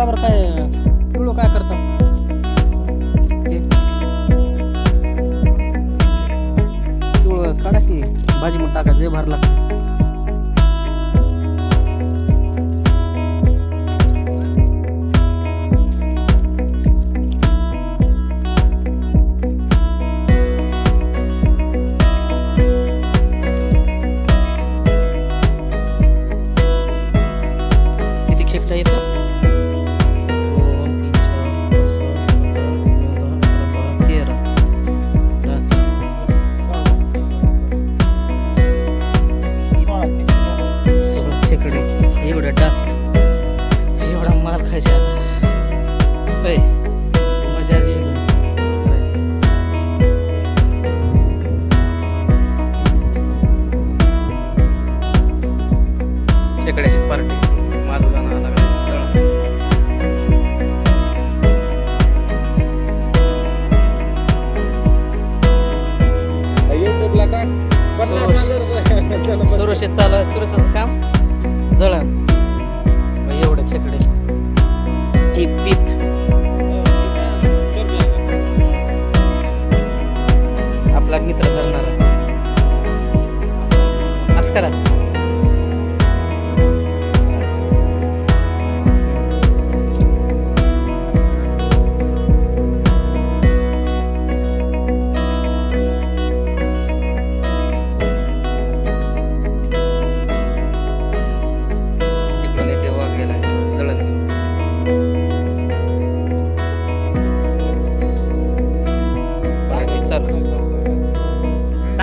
का बरं काय पिवळं काय करतात हे. काढा की भाजी मध्ये टाकायचं लय भार लागतं आता. होय. मजाच वेगळी खेकड्याची पार्टी टाक पन्नास हजार सुरक्षित चालू. आहे. सुरक्षाचं काम जळण. बाई एवढे खेकडे. आपला मित्र धरणार. असं करा.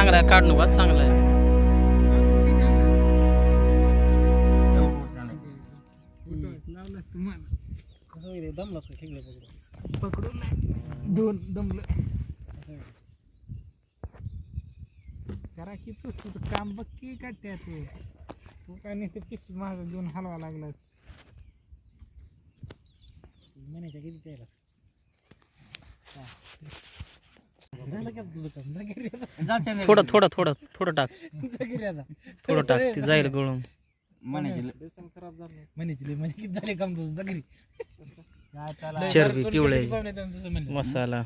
चांगला आहे काढणं बा चांगला आहे. दोन दमलं करा की तू तुझं काम बघ की काढते तू तू काय नाही ते माग घेऊन हलवा लागलास? म्हणायच्या किती त्याला? थोडं थोडं थोडं थोडं टाक. थोडं टाक ते जाईल गळून. म्हणजे काय चरबी, पिवळे. म्हणलं. मसाला.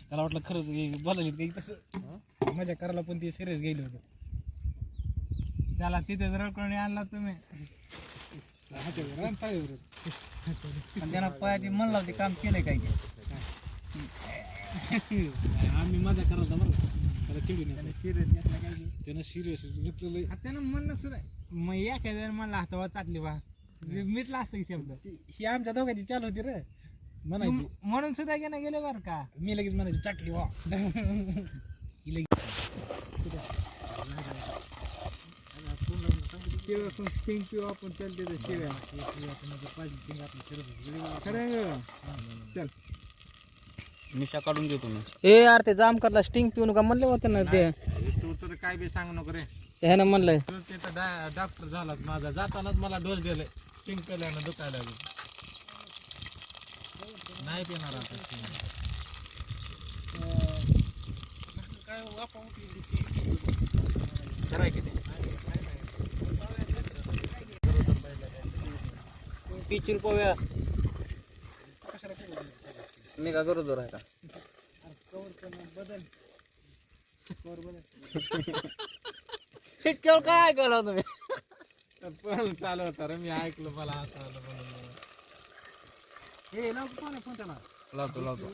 त्याला वाटलं खरंच बोलायला काही तसं. मजा करायला पण ते सिरियस गेले होते. त्याला तिथेच रडकळणी आणला तुम्ही. त्यानं पायाची मन लावते काम केलंय काय आम्ही मजा करायला बरं. त्याला चिडू नये सिरियस घेतला काय त्यानं सिरियस घेतलेलं त्यानं म्हणणं सुद्धा मग एखाद्या म्हणला हातावर चाटली बा. मिटला असतं की शब्द. ही आमच्या दोघांची चालू होती रे. म्हणायची. म्हणून सुद्धा गेला गेले बरं का? मी लगेच म्हणायची चाटली वा ही लगेच स्टिंग पिऊ आपण शिव्या खरं चल. मिशा काढून घेतो मी. ए यार ते जाम करला स्टिंग पिऊ नका म्हणले होते ना ते? तू तर काय बी सांगू नको रे. ह्यानं म्हणलंय. तू तिथं डा डॉक्टर झालाच माझा. जातानाच मला डोस दिले. स्टिंग केल्यानं दुखायला लागलं. नाही पिणार आता sting. तीनशे रुपये मी का गरोदर आहे का? केवळ काय ऐकायला तुम्ही? पण चालू होता रे मी ऐकलं मला असं आलं म्हणून. हे लाव कोण फोन त्याला. लावतो लावतो.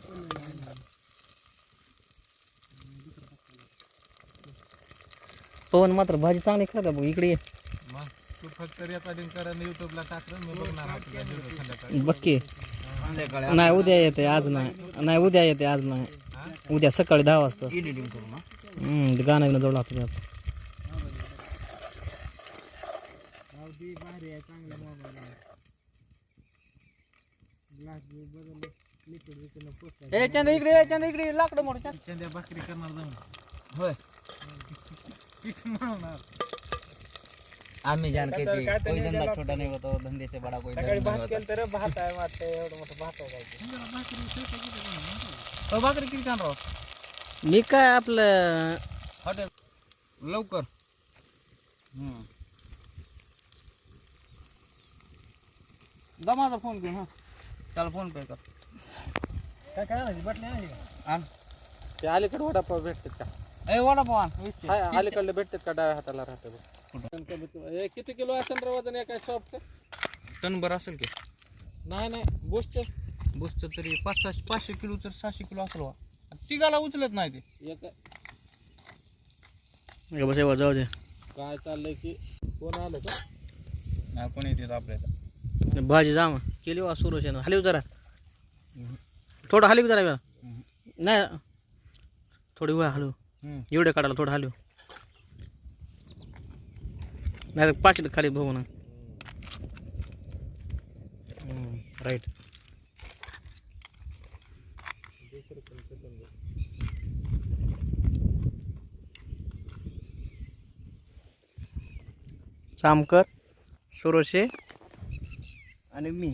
पवन मात्र भाजी चांगली खात बघ इकडे ये. मग तू फक्त रेकॉर्डिंग कर युट्यूबला टाकलं मी बघणार संध्याकाळी. बघ की. नाही उद्या येते आज नाही. नाही उद्या येते आज नाही. उद्या सकाळी दहा वाजता. हम्म, ते गाणं बिणं जोडलं असतं त्यात. ए चंद इकडे चंद इकडे लाकडं मोड चंद्या भाकरी करणार जाऊन. होय. आम्ही जान काय तर- कहते काय तर कोई नाही धंदा त्याला- छोटा नहीं होता धंधे से बड़ा कोई नहीं होता. केलं तर भात आहे वाटतं एवढं मोठं भात भाकरी किती राव मी काय आपलं हॉटेल. लवकर. हम्म. दा माझा फोन कर हा. त्याला फोन पे कर. काय काय बटणी आणायची का? आण. ते अलीकडे वडापाव भेटतात का? ए वडापाव आण. अलीकडले भेटतात का? डाव्या हाताला राहते कमी हे किती किलो असेल रे वजन एका शॉपचं टनभर असेल की. नाही नाही बुशचे बुसचं तरी पाच सहाशे पाचशे किलो तर सहाशे किलो असेल वा तिघाला उचलत नाही ते. एक हे बस एवढं जाऊ दे. काय चाललंय की? कोण आलं का? नाही कोणी येते आपल्याला भाजी जा मग. केली वा सुरू आहे ना हलव जरा. थोडं हलव जरा वेळा नाही. थोडी वेळा हलव. हम्म. एवढे काढायला थोडं हलव. नाही तर पाचशे खाली बघू ना. राईट चामकर सुरोशे आणि मी.